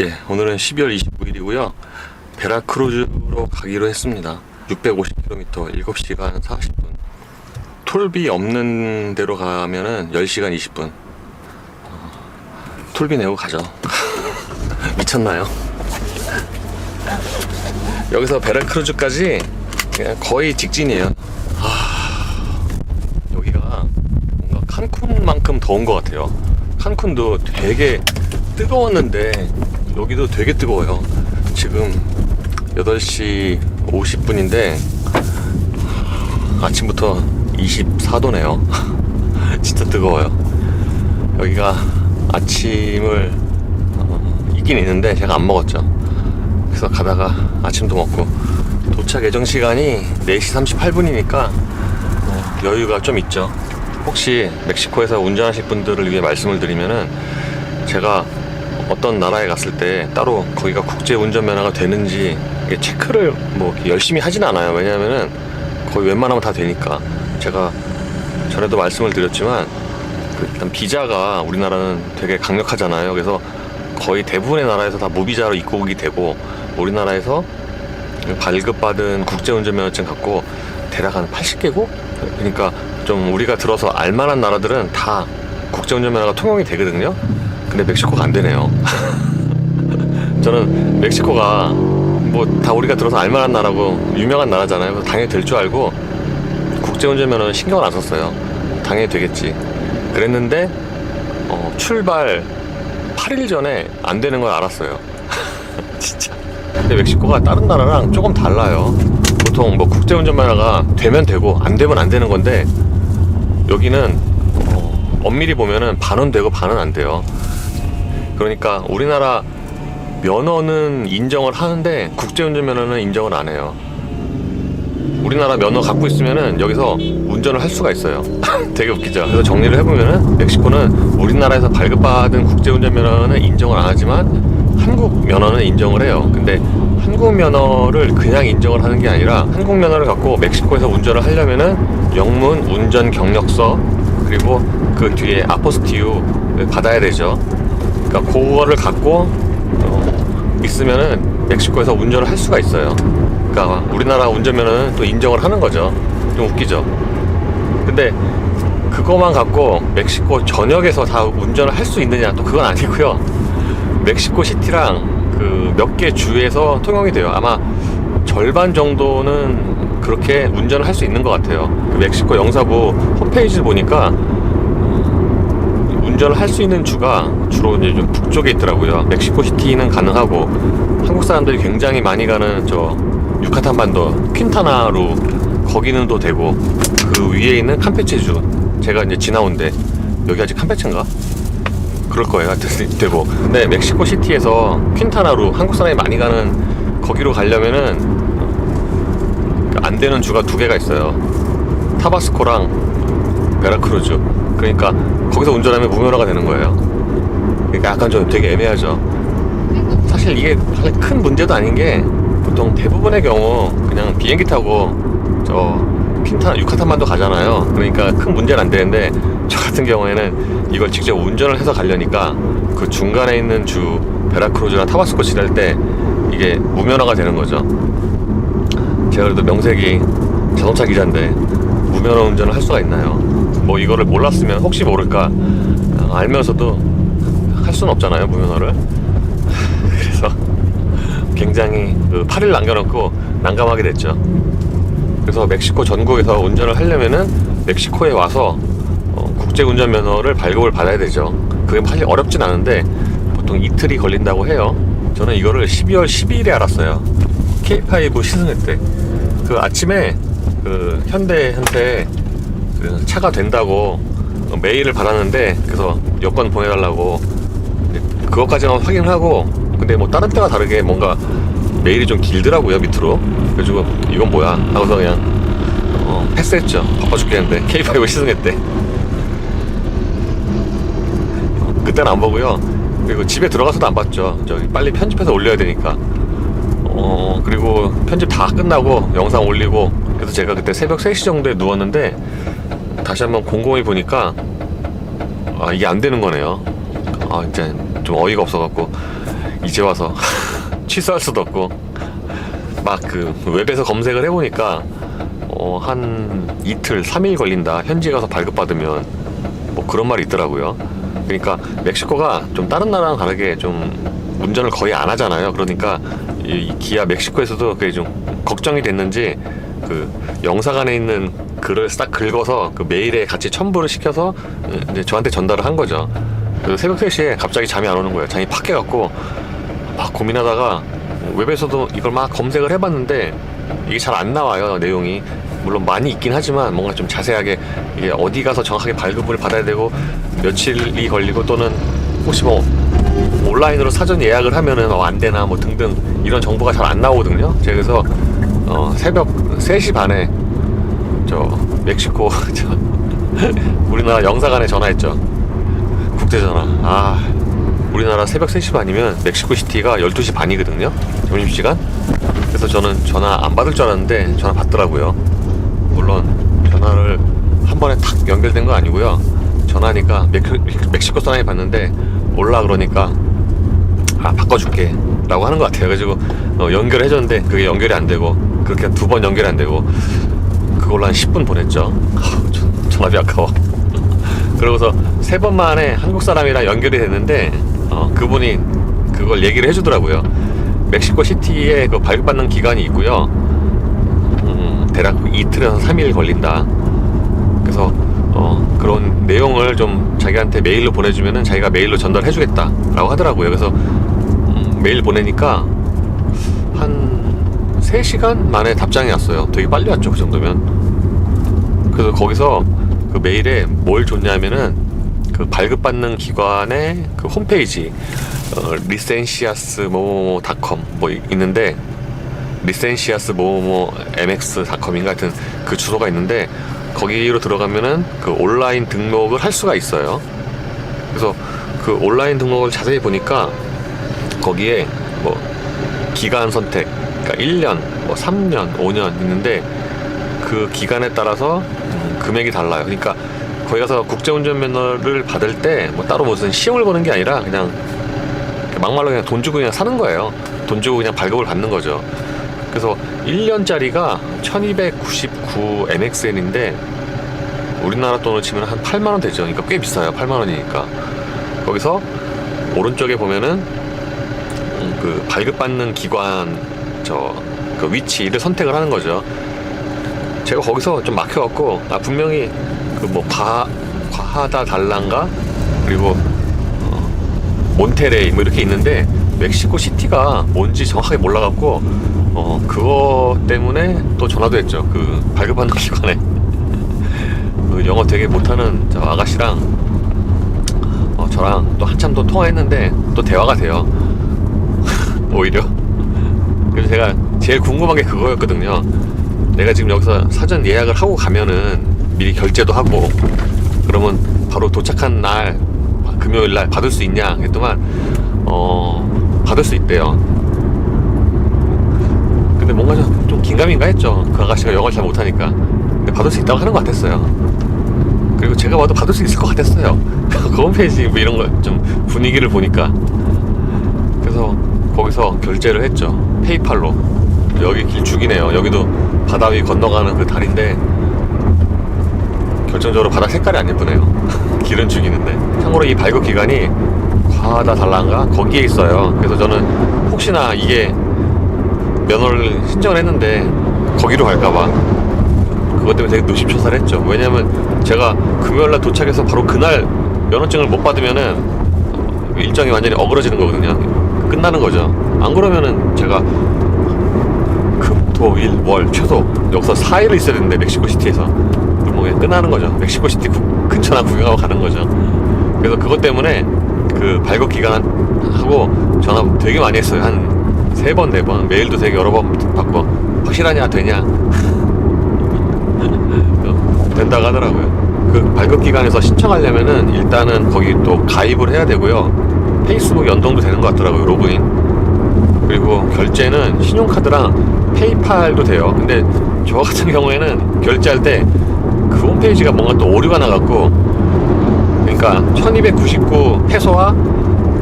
예, 오늘은 12월 29일이고요. 베라크루즈로 가기로 했습니다. 650km, 7시간 40분. 톨비 없는 데로 가면은 10시간 20분. 어, 톨비 내고 가죠. 미쳤나요? 여기서 베라크루즈까지 거의 직진이에요. 아, 여기가 뭔가 칸쿤만큼 더운 것 같아요. 칸쿤도 되게 뜨거웠는데 여기도 되게 뜨거워요. 지금 8시 50분인데 아침부터 24도네요. 진짜 뜨거워요. 여기가 아침을 어, 있긴 있는데 제가 안 먹었죠. 그래서 가다가 아침도 먹고 도착 예정 시간이 4시 38분이니까 여유가 좀 있죠. 혹시 멕시코에서 운전하실 분들을 위해 말씀을 드리면은 제가 어떤 나라에 갔을 때 따로 거기가 국제 운전면허가 되는지 체크를 뭐 열심히 하진 않아요. 왜냐면은 거의 웬만하면 다 되니까 제가 전에도 말씀을 드렸지만 그 일단 비자가 우리나라는 되게 강력하잖아요. 그래서 거의 대부분의 나라에서 다 무비자로 입국이 되고 우리나라에서 발급받은 국제운전면허증 갖고 대략 한 80개국? 그러니까 좀 우리가 들어서 알만한 나라들은 다 국제운전면허가 통용이 되거든요. 근데 멕시코가 안 되네요. 저는 멕시코가 뭐 다 우리가 들어서 알만한 나라고 유명한 나라잖아요. 당연히 될 줄 알고 국제운전면허는 신경을 안 썼어요. 당연히 되겠지. 그랬는데 어, 출발 8일 전에 안 되는 걸 알았어요. 진짜. 근데 멕시코가 다른 나라랑 조금 달라요. 보통 뭐 국제운전면허가 되면 되고 안 되면 안 되는 건데 여기는 어, 엄밀히 보면은 반은 되고 반은 안 돼요. 그러니까 우리나라 면허는 인정을 하는데 국제운전 면허는 인정을 안 해요. 우리나라 면허 갖고 있으면은 여기서 운전을 할 수가 있어요. 되게 웃기죠. 그래서 정리를 해보면은 멕시코는 우리나라에서 발급받은 국제운전 면허는 인정을 안 하지만 한국 면허는 인정을 해요. 근데 한국 면허를 그냥 인정을 하는 게 아니라 한국 면허를 갖고 멕시코에서 운전을 하려면은 영문 운전 경력서 그리고 그 뒤에 아포스티유를 받아야 되죠. 그러니까 그거를 갖고 어, 있으면은 멕시코에서 운전을 할 수가 있어요. 그러니까 우리나라 운전면허는 또 인정을 하는 거죠. 좀 웃기죠. 근데 그거만 갖고 멕시코 전역에서 다 운전을 할 수 있느냐 또 그건 아니고요. 멕시코 시티랑 그 몇 개 주에서 통용이 돼요. 아마 절반 정도는 그렇게 운전을 할 수 있는 것 같아요. 그 멕시코 영사부 홈페이지를 보니까 운전을 할 수 있는 주가 주로 이제 좀 북쪽에 있더라고요. 멕시코 시티는 가능하고 한국 사람들이 굉장히 많이 가는 저 유카탄 반도 퀸타나루 거기는 또 되고 그 위에 있는 캄페체주 제가 이제 지나온데 여기 아직 캄페체인가? 그럴 거예요. 하여튼 되고 근데 멕시코 시티에서 퀸타나루 한국 사람이 많이 가는 거기로 가려면은 안 되는 주가 두 개가 있어요. 타바스코랑 베라크루즈. 그러니까 거기서 운전하면 무면허가 되는 거예요. 그러니까 약간 좀 되게 애매하죠. 사실 이게 큰 문제도 아닌 게 보통 대부분의 경우 그냥 비행기 타고 저 퀸타 유카탄만도 가잖아요. 그러니까 큰 문제는 안 되는데 저 같은 경우에는 이걸 직접 운전을 해서 가려니까 그 중간에 있는 주 베라크루즈나 타바스코 지날 때 이게 무면허가 되는 거죠. 제가 그래도 명색이 자동차 기자인데 무면허 운전을 할 수가 있나요? 뭐 이거를 몰랐으면 혹시 모를까. 어, 알면서도 할 수는 없잖아요 무면허를. 그래서 굉장히 그 8일 남겨놓고 난감하게 됐죠. 그래서 멕시코 전국에서 운전을 하려면은 멕시코에 와서 어, 국제운전면허를 발급을 받아야 되죠. 그게 사실 어렵진 않은데 보통 이틀이 걸린다고 해요. 저는 이거를 12월 12일에 알았어요. K5 시승회 때그 아침에 그 현대한테 그 차가 된다고 메일을 받았는데 그래서 여권 보내달라고 그것까지만 확인을 하고 근데 뭐 다른 때와 다르게 뭔가 메일이 좀 길더라고요 밑으로. 그래가지고 이건 뭐야 하고서 그냥 어, 패스했죠. 바빠 죽겠는데. K5 시승했대. 그때는 안 보고요. 그리고 집에 들어가서도 안 봤죠. 저기 빨리 편집해서 올려야 되니까. 어 그리고 편집 다 끝나고 영상 올리고 그래서 제가 그때 새벽 3시 정도에 누웠는데 다시 한번 곰곰이 보니까 아 이게 안 되는 거네요 아 진짜 좀 어이가 없어갖고 이제 와서 취소할 수도 없고 막 그 웹에서 검색을 해보니까 어, 한 이틀, 3일 걸린다. 현지 가서 발급받으면 뭐 그런 말이 있더라고요. 그러니까 멕시코가 좀 다른 나라랑 다르게 좀 운전을 거의 안 하잖아요. 그러니까 이 기아 멕시코에서도 그게 좀 걱정이 됐는지 그 영사관에 있는 글을 싹 긁어서 그 메일에 같이 첨부를 시켜서 이제 저한테 전달을 한 거죠. 그 새벽 3시에 갑자기 잠이 안 오는 거예요. 잠이 팍 깨갖고 막 고민하다가 웹에서도 이걸 막 검색을 해봤는데 이게 잘 안 나와요 내용이 물론 많이 있긴 하지만 뭔가 좀 자세하게 이게 어디 가서 정확하게 발급을 받아야 되고 며칠이 걸리고 또는 혹시 뭐 온라인으로 사전 예약을 하면은 어, 안 되나 뭐 등등 이런 정보가 잘 안 나오거든요 그래서 어, 새벽 3시 반에 저 멕시코 저 우리나라 영사관에 전화했죠 국제전화 아 우리나라 새벽 3시 반이면 멕시코 시티가 12시 반이거든요. 점심시간. 그래서 저는 전화 안 받을 줄 알았는데 전화 받더라고요. 물론 전화를 한 번에 탁 연결된 거 아니고요. 전화하니까 멕, 멕시코 사람이 받는데 올라 그러니까 아 바꿔줄게 라고 하는 것 같아요. 그래가지고 어, 연결을 해줬는데 그게 연결이 안 되고 그렇게 두 번 연결이 안 되고 그걸로 한 10분 보냈죠. 아우, 전- 전화비 아까워. 그러고서 세 번 만에 한국 사람이랑 연결이 됐는데 어, 그분이 그걸 얘기를 해주더라고요. 멕시코 시티에 그 발급받는 기간이 있고요. 음, 대략 이틀에서 3일 걸린다. 그래서 어, 그런 내용을 좀 자기한테 메일로 보내주면은 자기가 메일로 전달해주겠다라고 하더라고요. 그래서 음, 메일 보내니까 한 3시간 만에 답장이 왔어요. 되게 빨리 왔죠. 그 정도면. 그래서 거기서 그 메일에 뭘 줬냐면은 그 발급받는 기관의 그 홈페이지 어, 리센시아스 뭐뭐닷컴 뭐 있는데 리센시아스 뭐뭐 mx.com인가 하여튼 그 주소가 있는데 거기로 들어가면은 그 온라인 등록을 할 수가 있어요. 그래서 그 온라인 등록을 자세히 보니까 거기에 뭐 기간 선택, 그러니까 1년, 뭐 3년, 5년 있는데 그 기간에 따라서 음, 금액이 달라요. 그러니까 거기 가서 국제운전 면허를 받을 때 뭐 따로 무슨 시험을 보는 게 아니라 그냥 막말로 그냥 돈 주고 그냥 사는 거예요. 돈 주고 그냥 발급을 받는 거죠. 그래서 1년짜리가 1299 MXN인데 우리나라 돈으로 치면 한 8만 원 되죠. 그러니까 꽤 비싸요. 8만 원이니까. 거기서 오른쪽에 보면은 음, 그 발급받는 기관 저 그 위치를 선택을 하는 거죠. 제가 거기서 좀 막혀갖고 아 분명히 그 뭐 과하다 달란가? 그리고 어, 몬테레이 뭐 이렇게 있는데 멕시코 시티가 뭔지 정확하게 몰라갖고 어 그거 때문에 또 전화도 했죠. 그 발급하는 기관에. 그 영어 되게 못하는 저 아가씨랑 어, 저랑 또 한참 또 통화했는데 또 대화가 돼요. 오히려 그래서 제가 제일 궁금한 게 그거였거든요. 내가 지금 여기서 사전 예약을 하고 가면은 미리 결제도 하고 그러면 바로 도착한 날 금요일 날 받을 수 있냐 했더만 어 받을 수 있대요. 근데 뭔가 좀, 좀 긴가민가 했죠. 그 아가씨가 영어를 잘 못하니까. 근데 받을 수 있다고 하는 것 같았어요. 그리고 제가 봐도 받을 수 있을 것 같았어요. 그 홈페이지 뭐 이런 거 좀 분위기를 보니까. 그래서 거기서 결제를 했죠. 페이팔로. 여기 길쭉이네요. 여기도 바다 위 건너가는 그 다리인데 결정적으로 바다 색깔이 안 예쁘네요. 길은 죽이는데. 참고로 이 발급 기간이 과하다 달란가? 거기에 있어요. 그래서 저는 혹시나 이게 면허를 신청을 했는데 거기로 갈까봐 그것 때문에 되게 노심초사를 했죠. 왜냐면 제가 금요일날 도착해서 바로 그날 면허증을 못 받으면은 일정이 완전히 어그러지는 거거든요 끝나는 거죠. 안 그러면은 제가 금, 토, 일, 월 최소 여기서 4일을 있어야 되는데 멕시코 시티에서 그럼 뭐 그냥 끝나는 거죠. 멕시코 시티 구- 근처나 구경하고 가는 거죠. 그래서 그것 때문에 그 발급 기간 하고 전화 되게 많이 했어요. 한 세 번 네 번. 메일도 되게 여러 번 받고 확실하냐 되냐. 된다고 하더라고요. 그 발급 기간에서 신청하려면은 일단은 거기 또 가입을 해야 되고요 페이스북 연동도 되는 것 같더라고요 로그인 그리고 결제는 신용카드랑 페이팔도 돼요. 근데 저 같은 경우에는 결제할 때 그 홈페이지가 뭔가 또 오류가 나갖고 그러니까 1299 페소와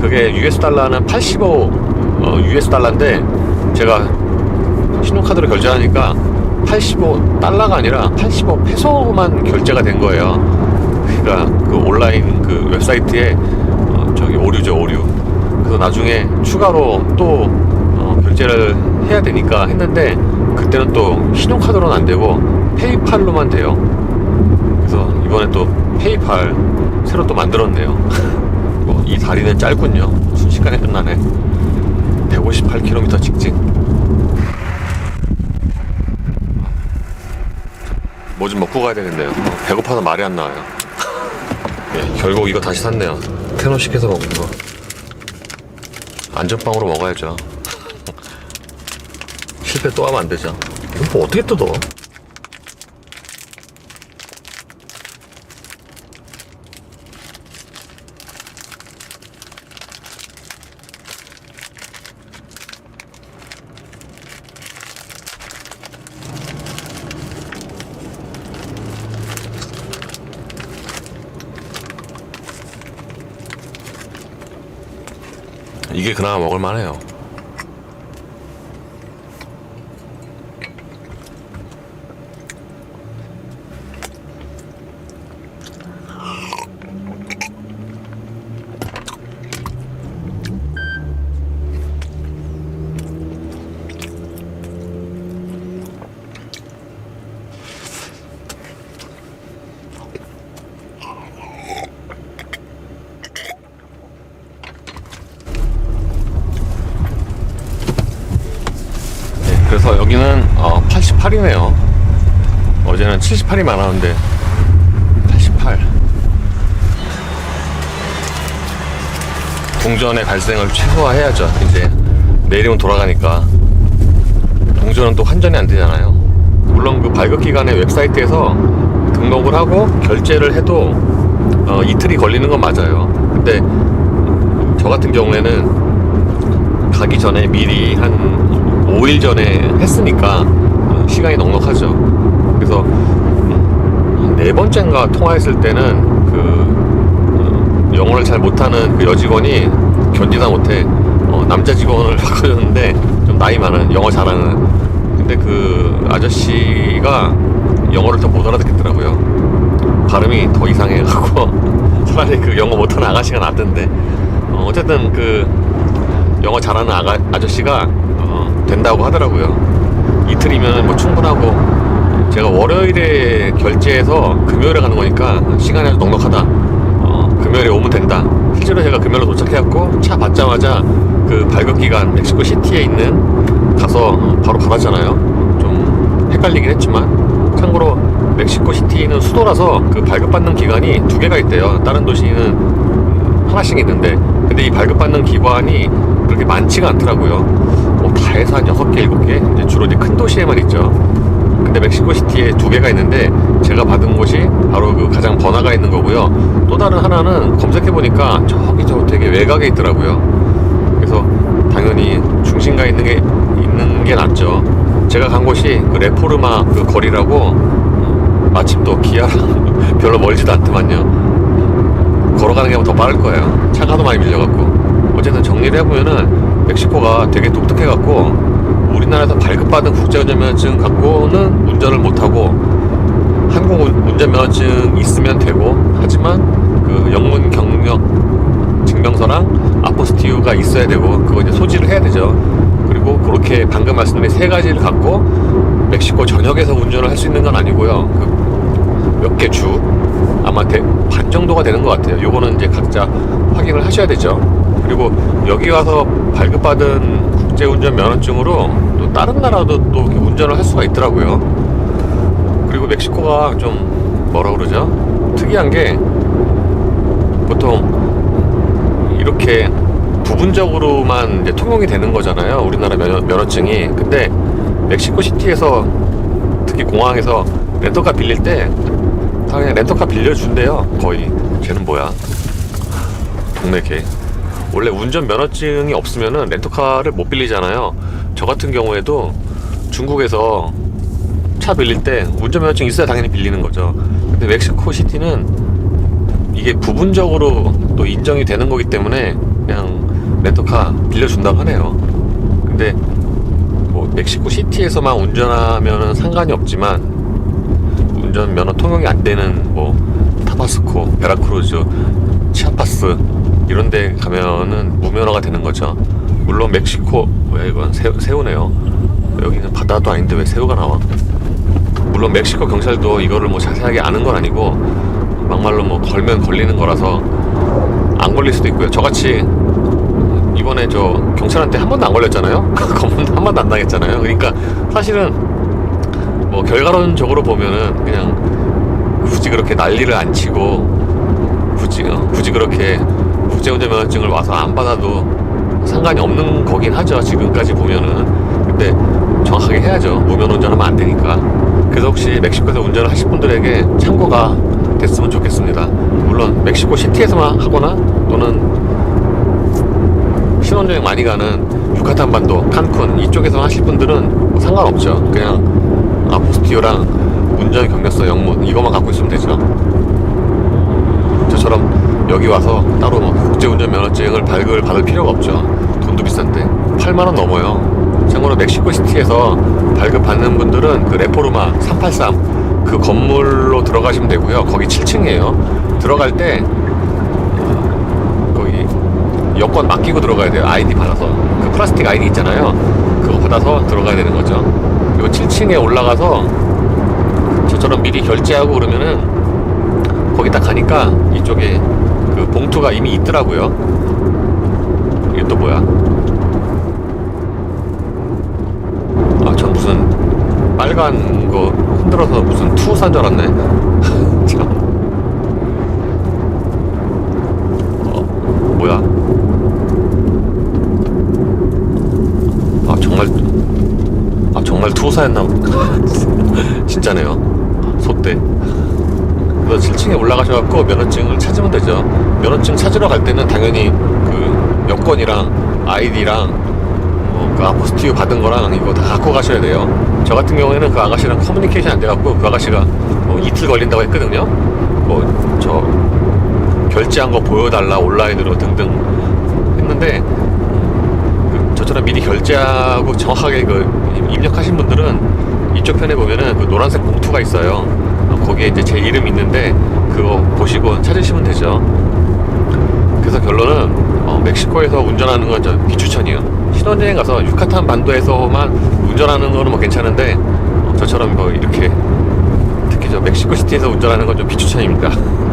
그게 US 달러는 85 US 달러인데 제가 신용카드로 결제하니까 85 달러가 아니라 85 페소만 결제가 된 거예요. 그러니까 그 온라인 그 웹사이트에 어, 오류죠 오류. 그래서 나중에 추가로 또 어, 결제를 해야 되니까 했는데 그때는 또 신용카드로는 안 되고 페이팔로만 돼요. 그래서 이번에 또 페이팔 새로 또 만들었네요. 뭐, 이 다리는 짧군요. 순식간에 끝나네. 158km 직진. 뭐 좀 먹고 가야 되겠네요. 어, 배고파서 말이 안 나와요. 예, 결국 이거 다시 샀네요. 테너식해서 먹는 거. 안전빵으로 먹어야죠. 실패 또 하면 안 되죠. 이거 뭐 어떻게 뜯어? 이게 그나마 먹을만해요. 네, 그래서 여기는 어, 88이네요. 어제는 78이 많았는데 88. 동전의 발생을 최소화해야죠. 이제 내일이면 돌아가니까 동전은 또 환전이 안 되잖아요. 물론 그 발급 기간의 웹사이트에서 등록을 하고 결제를 해도 어, 이틀이 걸리는 건 맞아요. 근데 저 같은 경우에는 가기 전에 미리 한 5일 전에 했으니까 어, 시간이 넉넉하죠. 그래서 음, 네 번째인가 통화했을 때는 그 어, 영어를 잘 못하는 그 여직원이 견디다 못해 어, 남자 직원을 바꿔줬는데 좀 나이 많은 영어 잘하는 근데 그 아저씨가 영어를 더 못 알아듣겠더라고요. 발음이 더 이상해갖고 차라리 그 영어 못하는 아가씨가 낫던데 어, 어쨌든 그 영어 잘하는 아가, 아저씨가 어, 된다고 하더라고요. 이틀이면 뭐 충분하고 제가 월요일에 결제해서 금요일에 가는 거니까 시간이 아주 넉넉하다. 어, 금요일에 오면 된다. 실제로 제가 금요일에 도착해갖고 차 받자마자 그 발급기간 멕시코 시티에 있는 가서 어, 바로 받았잖아요. 좀 헷갈리긴 했지만 참고로 멕시코 시티는 수도라서 그 발급받는 기간이 두 개가 있대요. 다른 도시는 하나씩 있는데 근데 이 발급받는 기관이 그렇게 많지가 않더라고요. 뭐다 해서 한 6개, 7개? 이제 주로 이제 큰 도시에만 있죠. 근데 멕시코 시티에 두 개가 있는데 제가 받은 곳이 바로 그 가장 번화가 있는 거고요. 또 다른 하나는 검색해 보니까 저기 저 되게 외곽에 있더라고요. 그래서 당연히 중심가에 있는 게 있는 게 낫죠. 제가 간 곳이 그 레포르마 그 거리라고 어, 마침 또 기아랑 별로 멀지도 않더만요. 걸어가는 게 더 빠를 거예요. 차가 더 많이 밀려갖고. 어쨌든 정리를 해보면은 멕시코가 되게 독특해갖고 우리나라에서 발급받은 국제운전면허증 갖고는 운전을 못하고 한국 운- 운전면허증 있으면 되고 하지만 그 영문 경력 증명서랑 아포스티유가 있어야 되고 그거 이제 소지를 해야 되죠. 그리고 그렇게 방금 말씀드린 세 가지를 갖고 멕시코 전역에서 운전을 할 수 있는 건 아니고요. 그 몇 개 주 아마 대- 반 정도가 되는 것 같아요. 요거는 이제 각자 확인을 하셔야 되죠. 그리고 여기 와서 발급받은 국제운전 면허증으로 또 다른 나라도 또 운전을 할 수가 있더라고요. 그리고 멕시코가 좀 뭐라 그러죠? 특이한 게 보통 이렇게 부분적으로만 이제 통용이 되는 거잖아요. 우리나라 면허, 면허증이. 근데 멕시코 시티에서 특히 공항에서 렌터카 빌릴 때 다 그냥 렌터카 빌려준대요. 거의. 쟤는 뭐야? 동네 개. 원래 운전 면허증이 없으면은 렌터카를 못 빌리잖아요. 저 같은 경우에도 중국에서 차 빌릴 때 운전면허증 있어야 당연히 빌리는 거죠. 근데 멕시코 시티는 이게 부분적으로 또 인정이 되는 거기 때문에 그냥 렌터카 빌려준다고 하네요. 근데 뭐 멕시코 시티에서만 운전하면은 상관이 없지만 운전 면허 통용이 안 되는 뭐 타바스코, 베라크루즈, 치아파스 이런 데 가면은 무면허가 되는 거죠. 물론 멕시코 왜 이건 새, 새우 네요. 여기는 바다도 아닌데 왜 새우가 나와? 물론 멕시코 경찰도 이거를 뭐 자세하게 아는 건 아니고 막말로 뭐 걸면 걸리는 거라서 안 걸릴 수도 있고요. 저같이 이번에 저 경찰한테 한 번도 안 걸렸잖아요. 검문도 한 번도 안 당했잖아요. 그러니까 사실은 뭐 결과론적으로 보면은 그냥 굳이 그렇게 난리를 안 치고 굳이 어, 굳이 그렇게 국제운전 면허증을 와서 안 받아도 상관이 없는 거긴 하죠. 지금까지 보면은 근데 정확하게 해야죠. 무면 운전하면 안 되니까. 그래서 혹시 멕시코에서 운전을 하실 분들에게 참고가 됐으면 좋겠습니다. 물론 멕시코 시티에서만 하거나 또는 신혼여행 많이 가는 유카탄 반도, 칸쿤 이쪽에서 하실 분들은 뭐 상관없죠. 그냥 아포스티오랑 운전 경력서 영문 이것만 갖고 있으면 되죠. 저처럼 여기 와서 따로 뭐 국제운전 면허증을 발급을 받을 필요가 없죠. 돈도 비싼데 8만 원 넘어요. 참고로 멕시코 시티에서 발급 받는 분들은 그 레포르마 383 그 건물로 들어가시면 되고요. 거기 7층이에요. 들어갈 때 거기 여권 맡기고 들어가야 돼요. 아이디 받아서. 그 플라스틱 아이디 있잖아요. 그거 받아서 들어가야 되는 거죠. 그리고 7층에 올라가서 저처럼 미리 결제하고 그러면은 거기 딱 가니까 이쪽에 그 봉투가 이미 있더라고요. 이게 또 뭐야? 아, 전 무슨 빨간 거 흔들어서 무슨 투우산 줄 알았네. 참. 어, 뭐야? 아, 정말, 아, 정말 투우사였나? 진짜네요. 소떼. 그래서 7층에 올라가셔갖고 면허증을 찾으면 되죠. 면허증 찾으러 갈 때는 당연히 그 여권이랑 아이디랑 뭐그 아포스티유 받은 거랑 이거 다 갖고 가셔야 돼요. 저 같은 경우에는 그 아가씨랑 커뮤니케이션 안 돼갖고 그 아가씨가 뭐 이틀 걸린다고 했거든요. 뭐 저 결제한 거 보여달라 온라인으로 등등 했는데 그 저처럼 미리 결제하고 정확하게 그 입력하신 분들은 이쪽 편에 보면은 그 노란색 봉투가 있어요. 어, 거기에 이제 제 이름 있는데 그거 보시고 찾으시면 되죠. 그래서 결론은 어, 멕시코에서 운전하는 건 저 비추천이에요. 신혼여행 가서 유카탄 반도에서만 운전하는 거는 뭐 괜찮은데 어, 저처럼 뭐 이렇게 특히 저 멕시코 시티에서 운전하는 건 좀 비추천입니다.